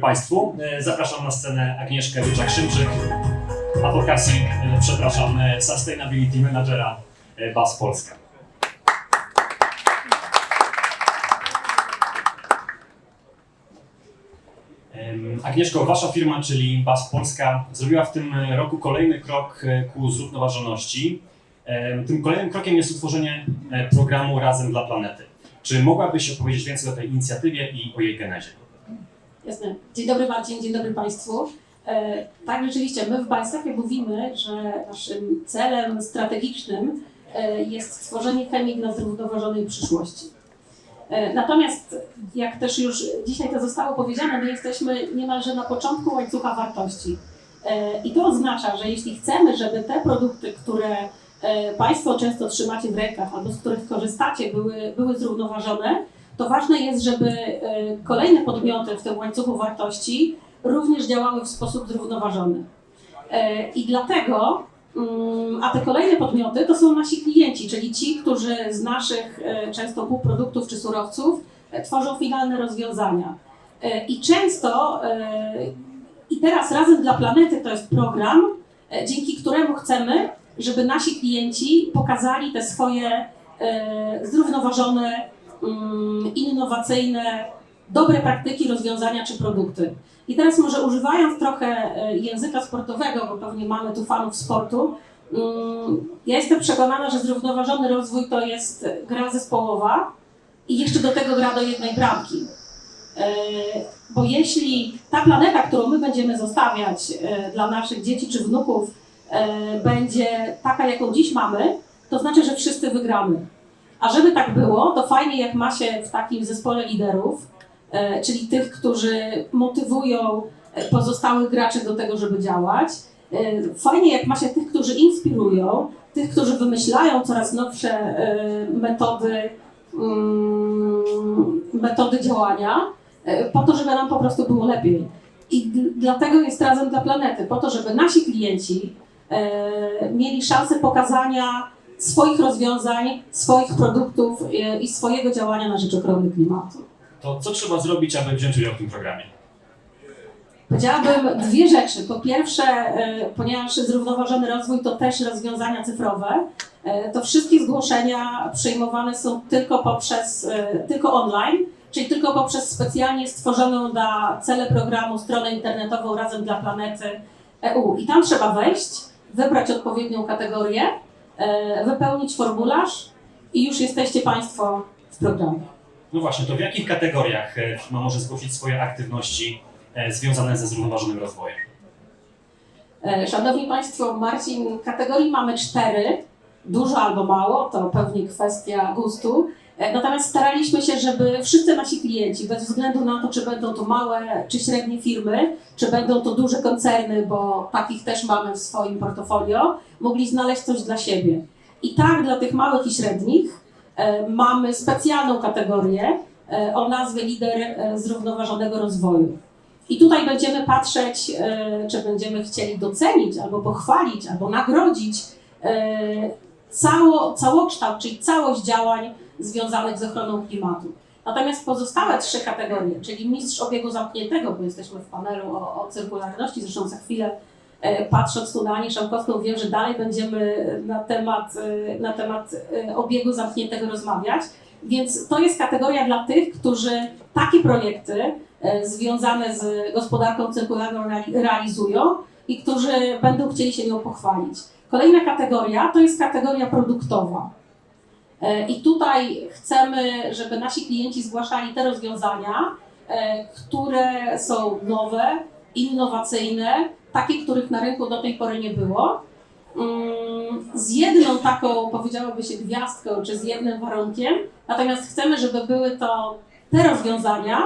Państwu. E, Zapraszam na scenę Agnieszkę Wyczak-Szymczyk, a po okazji, e, przepraszam, e, Sustainability Managera BAS Polska. Agnieszko, Wasza firma, czyli BAS Polska, zrobiła w tym roku kolejny krok ku zrównoważoności. Tym kolejnym krokiem jest utworzenie programu Razem dla Planety. Czy mogłabyś opowiedzieć więcej o tej inicjatywie i o jej genezie? Jasne. Dzień dobry Marcin, dzień dobry Państwu. E, tak, rzeczywiście, my w Państwie mówimy, że naszym celem strategicznym e, jest stworzenie chemii dla zrównoważonej przyszłości. E, natomiast, jak też już dzisiaj to zostało powiedziane, my jesteśmy niemalże na początku łańcucha wartości. I to oznacza, że jeśli chcemy, żeby te produkty, które Państwo często trzymacie w rękach albo z których korzystacie, były, były zrównoważone, to ważne jest, żeby e, kolejne podmioty w tym łańcuchu wartości również działały w sposób zrównoważony. E, I dlatego, mm, a te kolejne podmioty to są nasi klienci, czyli ci, którzy z naszych e, często półproduktów czy surowców tworzą finalne rozwiązania. I często, i teraz Razem dla Planety to jest program, dzięki któremu chcemy, żeby nasi klienci pokazali te swoje zrównoważone innowacyjne, dobre praktyki, rozwiązania czy produkty. I teraz może używając trochę e, języka sportowego, bo pewnie mamy tu fanów sportu, mm, ja jestem przekonana, że zrównoważony rozwój to jest gra zespołowa i jeszcze do tego gra do jednej bramki. E, Bo jeśli ta planeta, którą my będziemy zostawiać e, dla naszych dzieci czy wnuków, będzie taka, jaką dziś mamy, to znaczy, że wszyscy wygramy. A żeby tak było, to fajnie jak ma się w takim zespole liderów, e, czyli tych, którzy motywują e, pozostałych graczy do tego, żeby działać. E, Fajnie jak ma się tych, którzy inspirują, tych, którzy wymyślają coraz nowsze metody, mm, metody działania, po to, żeby nam po prostu było lepiej. I dlatego jest razem dla planety, po to, żeby nasi klienci mieli szansę pokazania swoich rozwiązań, swoich produktów e, i swojego działania na rzecz ochrony klimatu. To co trzeba zrobić, aby wziąć udział w tym programie? Powiedziałabym dwie rzeczy. Po pierwsze, e, ponieważ zrównoważony rozwój to też rozwiązania cyfrowe, e, to wszystkie zgłoszenia przyjmowane są tylko poprzez, tylko online, czyli tylko poprzez specjalnie stworzoną na cele programu stronę internetową Razem dla Planety EU. I tam trzeba wejść, wybrać odpowiednią kategorię, wypełnić formularz i już jesteście Państwo w programie. No właśnie, to w jakich kategoriach e, firma może zgłosić swoje aktywności e, związane ze zrównoważonym rozwojem? E, Szanowni Państwo, Marcin, kategorii mamy cztery, dużo albo mało, to pewnie kwestia gustu. E, Natomiast staraliśmy się, żeby wszyscy nasi klienci, bez względu na to, czy będą to małe czy średnie firmy, czy będą to duże koncerny, bo takich też mamy w swoim portfolio, mogli znaleźć coś dla siebie. I tak dla tych małych i średnich e, mamy specjalną kategorię e, o nazwie Lider Zrównoważonego Rozwoju. I tutaj będziemy patrzeć, czy będziemy chcieli docenić, albo pochwalić, albo nagrodzić cało, całokształt, czyli całość działań związanych z ochroną klimatu. Natomiast pozostałe trzy kategorie, czyli mistrz obiegu zamkniętego, bo jesteśmy w panelu o, o cyrkularności, zresztą za chwilę e, patrząc tu na Anię Szałkowską wiem, że dalej będziemy na temat, e, na temat e, obiegu zamkniętego rozmawiać. Więc to jest kategoria dla tych, którzy takie projekty związane z gospodarką cyrkularną reali- realizują i którzy będą chcieli się nią pochwalić. Kolejna kategoria to jest kategoria produktowa. E, I tutaj chcemy, żeby nasi klienci zgłaszali te rozwiązania, e, które są nowe, innowacyjne, takie, których na rynku do tej pory nie było. Mm, Z jedną taką, powiedziałoby się, gwiazdką, czy z jednym warunkiem, natomiast chcemy, żeby były to te rozwiązania,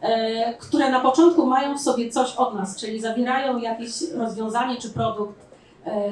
e, które na początku mają w sobie coś od nas, czyli zawierają jakieś rozwiązanie czy produkt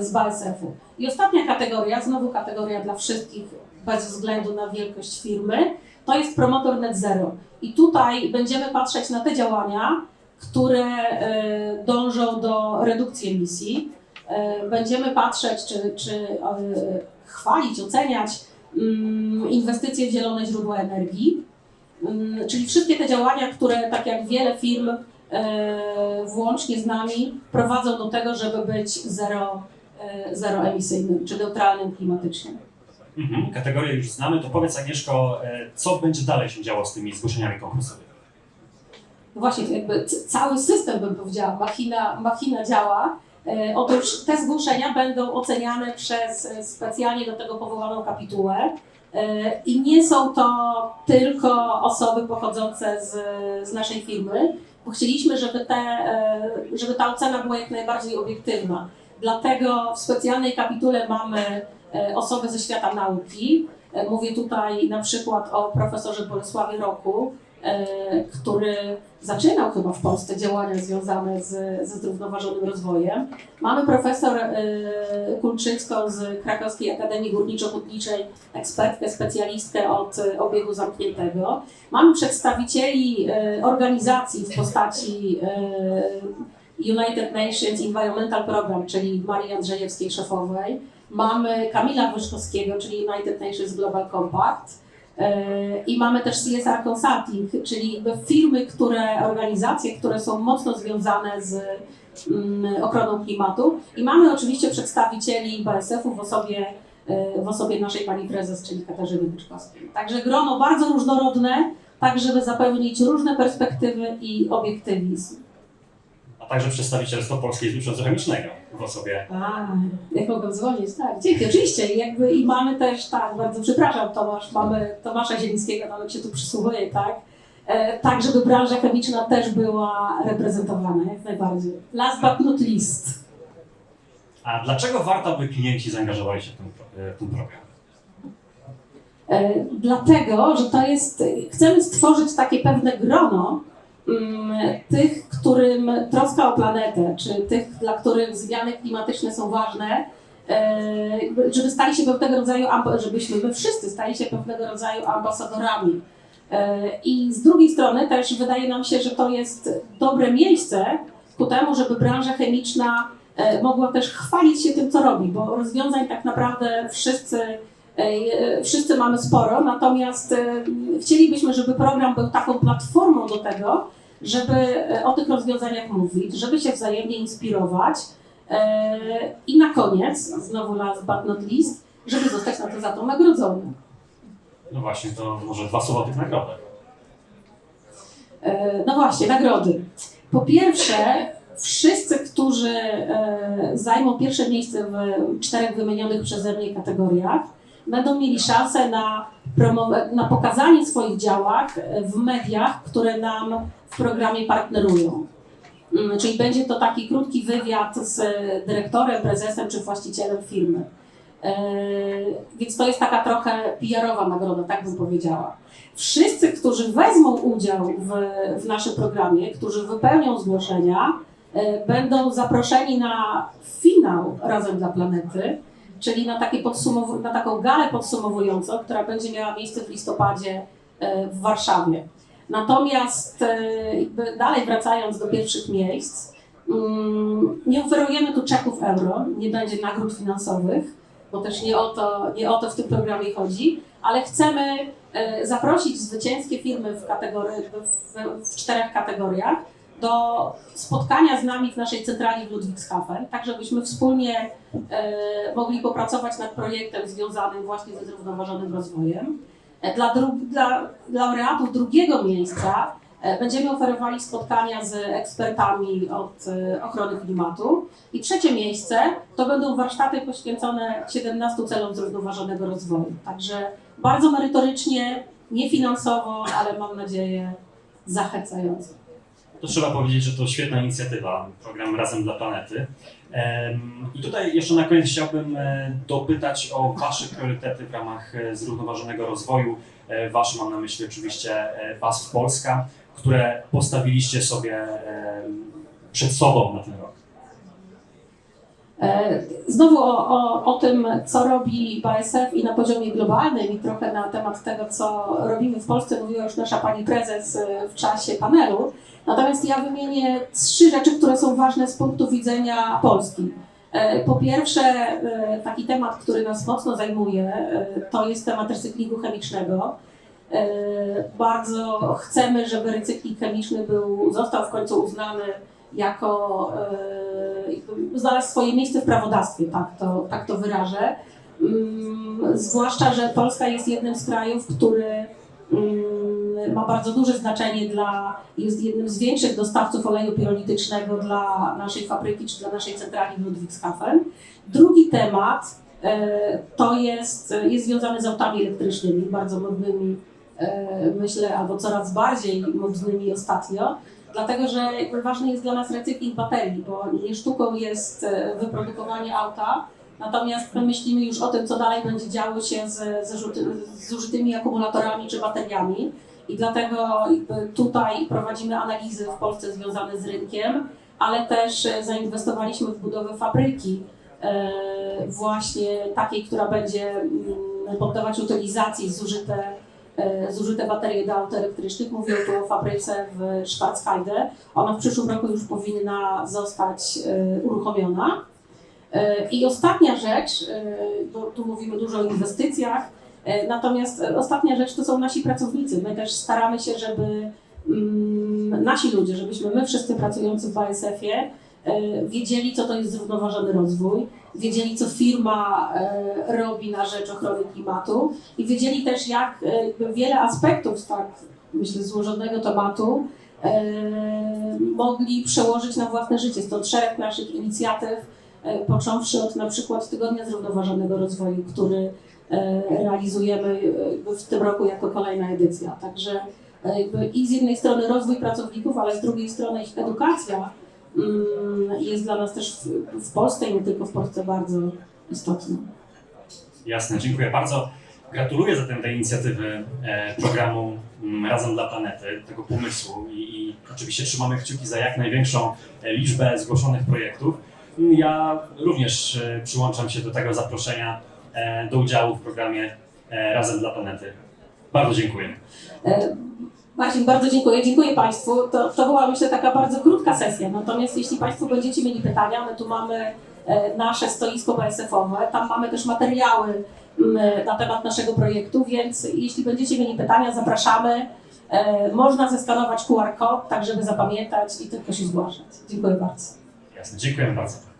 z BASF-u. I ostatnia kategoria, znowu kategoria dla wszystkich, bez względu na wielkość firmy, to jest promotor net zero. I tutaj będziemy patrzeć na te działania, które e, dążą do redukcji emisji. E, Będziemy patrzeć, czy, czy e, chwalić, oceniać mm, inwestycje w zielone źródła energii. Mm, Czyli wszystkie te działania, które, tak jak wiele firm, włącznie z nami prowadzą do tego, żeby być zero, e, zeroemisyjnym czy neutralnym klimatycznie. Mhm. Kategorie już znamy, to powiedz Agnieszko, e, co będzie dalej się działo z tymi zgłoszeniami konkursowymi? No Właśnie, jakby cały system, bym powiedziała, machina, machina działa. E, Otóż te zgłoszenia będą oceniane przez e, specjalnie do tego powołaną kapitułę. I nie są to tylko osoby pochodzące z, z naszej firmy, bo chcieliśmy, żeby, te, żeby ta ocena była jak najbardziej obiektywna. Dlatego w specjalnej kapitule mamy osoby ze świata nauki. E, Mówię tutaj na przykład o profesorze Bolesławie Roku, e, który zaczynał chyba w Polsce działania związane z, ze zrównoważonym rozwojem. Mamy profesor e, Kulczycką z Krakowskiej Akademii Górniczo-Hutniczej, ekspertkę, specjalistkę od e, obiegu zamkniętego. Mamy przedstawicieli e, organizacji w postaci e, United Nations Environmental Program, czyli Marii Andrzejewskiej szefowej. Mamy Kamila Wyszkowskiego, czyli United Nations Global Compact. E, I mamy też CSR Consulting, czyli firmy, które, organizacje, które są mocno związane z mm, ochroną klimatu. I mamy oczywiście przedstawicieli BSF-u w osobie, e, w osobie naszej pani prezes, czyli Katarzyny Byczkowskiej. Także grono bardzo różnorodne, tak żeby zapewnić różne perspektywy i obiektywizm. A także przedstawicielstwo Polskiej Związku Chemicznego w osobie. A, jak mogę dzwonić, tak. Dzięki, oczywiście. I Jakby, I mamy też, tak, bardzo przepraszam Tomasz, mamy Tomasza Zielińskiego, nawet się tu przysługuje, tak. E, tak, żeby branża chemiczna też była reprezentowana, jak najbardziej. Last but not least. A dlaczego warto, by klienci zaangażowali się w ten, e, w ten program? E, dlatego, że to jest, chcemy stworzyć takie pewne grono tych, którym troska o planetę, czy tych, dla których zmiany klimatyczne są ważne, e, żeby stali się pewnego rodzaju, żebyśmy my wszyscy stali się pewnego rodzaju ambasadorami. E, I z drugiej strony też wydaje nam się, że to jest dobre miejsce ku temu, żeby branża chemiczna e, mogła też chwalić się tym, co robi, bo rozwiązań tak naprawdę wszyscy Wszyscy mamy sporo, natomiast chcielibyśmy, żeby program był taką platformą do tego, żeby e, o tych rozwiązaniach mówić, żeby się wzajemnie inspirować e, i na koniec, znowu last but not least, żeby zostać na to za to nagrodzony. No właśnie, to może dwa słowa o tych nagrodach. E, No właśnie, nagrody. Po pierwsze, wszyscy, którzy zajmą pierwsze miejsce w czterech wymienionych przeze mnie kategoriach, będą mieli szansę na, na pokazanie swoich działań w mediach, które nam w programie partnerują. Mm, Czyli będzie to taki krótki wywiad z dyrektorem, prezesem czy właścicielem firmy. E, Więc to jest taka trochę PR-owa nagroda, tak bym powiedziała. Wszyscy, którzy wezmą udział w, w naszym programie, którzy wypełnią zgłoszenia, e, będą zaproszeni na finał Razem dla Planety, czyli na, takie podsumow- na taką galę podsumowującą, która będzie miała miejsce w listopadzie e, w Warszawie. Natomiast e, dalej wracając do pierwszych miejsc, mm, nie oferujemy tu czeków euro, nie będzie nagród finansowych, bo też nie o to, nie o to w tym programie chodzi, ale chcemy e, zaprosić zwycięskie firmy w, kategorii, w, w czterech kategoriach do spotkania z nami w naszej centrali w Ludwigshafen, tak żebyśmy wspólnie e, mogli popracować nad projektem związanym właśnie ze zrównoważonym rozwojem. E, Dla, dru- dla laureatów drugiego miejsca e, będziemy oferowali spotkania z ekspertami od ochrony klimatu. I trzecie miejsce to będą warsztaty poświęcone 17 celom zrównoważonego rozwoju. Także bardzo merytorycznie, niefinansowo, ale mam nadzieję zachęcająco. To trzeba powiedzieć, że to świetna inicjatywa, program Razem dla Planety. I tutaj jeszcze na koniec chciałbym e, dopytać o Wasze priorytety w ramach e, zrównoważonego rozwoju. E, Wasze mam na myśli oczywiście Was w Polska, które postawiliście sobie przed sobą na ten rok. Znowu o, o, o tym, co robi BASF i na poziomie globalnym i trochę na temat tego, co robimy w Polsce, mówiła już nasza pani prezes w czasie panelu. Natomiast ja wymienię trzy rzeczy, które są ważne z punktu widzenia Polski. E, Po pierwsze, e, taki temat, który nas mocno zajmuje, e, to jest temat recyklingu chemicznego. Bardzo chcemy, żeby recykling chemiczny był, został w końcu uznany jako, znalazł swoje miejsce w prawodawstwie, tak to, tak to wyrażę. Mm, Zwłaszcza, że Polska jest jednym z krajów, który ma bardzo duże znaczenie dla, jest jednym z większych dostawców oleju pirolitycznego dla naszej fabryki czy dla naszej centrali w Ludwigshafen. Drugi temat e, to jest, jest związany z autami elektrycznymi, bardzo modnymi, e, myślę, albo coraz bardziej modnymi ostatnio. Dlatego, że ważny jest dla nas recykling baterii, bo nie sztuką jest e, wyprodukowanie auta, natomiast my myślimy już o tym, co dalej będzie działo się z, z, z zużytymi akumulatorami czy bateriami. I dlatego tutaj prowadzimy analizy w Polsce związane z rynkiem, ale też e, zainwestowaliśmy w budowę fabryki e, właśnie takiej, która będzie mm, poddawać utylizacji zużyte, e, zużyte baterie do aut elektrycznych. Mówię tu o fabryce w Schwarzheide. Ona w przyszłym roku już powinna zostać uruchomiona. E, I ostatnia rzecz, e, bo tu mówimy dużo o inwestycjach, e, natomiast ostatnia rzecz to są nasi pracownicy. My też staramy się, żeby mm, nasi ludzie, żebyśmy my wszyscy pracujący w BASF-ie e, wiedzieli, co to jest zrównoważony rozwój, wiedzieli, co firma robi na rzecz ochrony klimatu i wiedzieli też, jak wiele aspektów tak, myślę, złożonego tematu mogli przełożyć na własne życie. Stąd szereg naszych inicjatyw, począwszy od na przykład Tygodnia Zrównoważonego Rozwoju, który e, realizujemy e, w tym roku jako kolejna edycja. Także e, i z jednej strony rozwój pracowników, ale z drugiej strony ich edukacja mm, jest dla nas też w, Polsce i nie tylko w Polsce bardzo istotna. Jasne, dziękuję bardzo. Gratuluję zatem tej inicjatywy e, programu mm, Razem dla Planety, tego pomysłu i, i oczywiście trzymamy kciuki za jak największą e, liczbę zgłoszonych projektów. Ja również e, przyłączam się do tego zaproszenia e, do udziału w programie e, Razem dla Planety. Bardzo dziękuję. Marcin, bardzo dziękuję. Dziękuję Państwu. To, to była myślę taka bardzo krótka sesja. Natomiast jeśli Państwo będziecie mieli pytania, my tu mamy nasze stoisko BSF-owe, tam mamy też materiały mm, na temat naszego projektu, więc jeśli będziecie mieli pytania, zapraszamy. Można zeskanować QR kod, tak żeby zapamiętać i tylko się zgłaszać. Dziękuję bardzo. Jasne, dziękuję bardzo.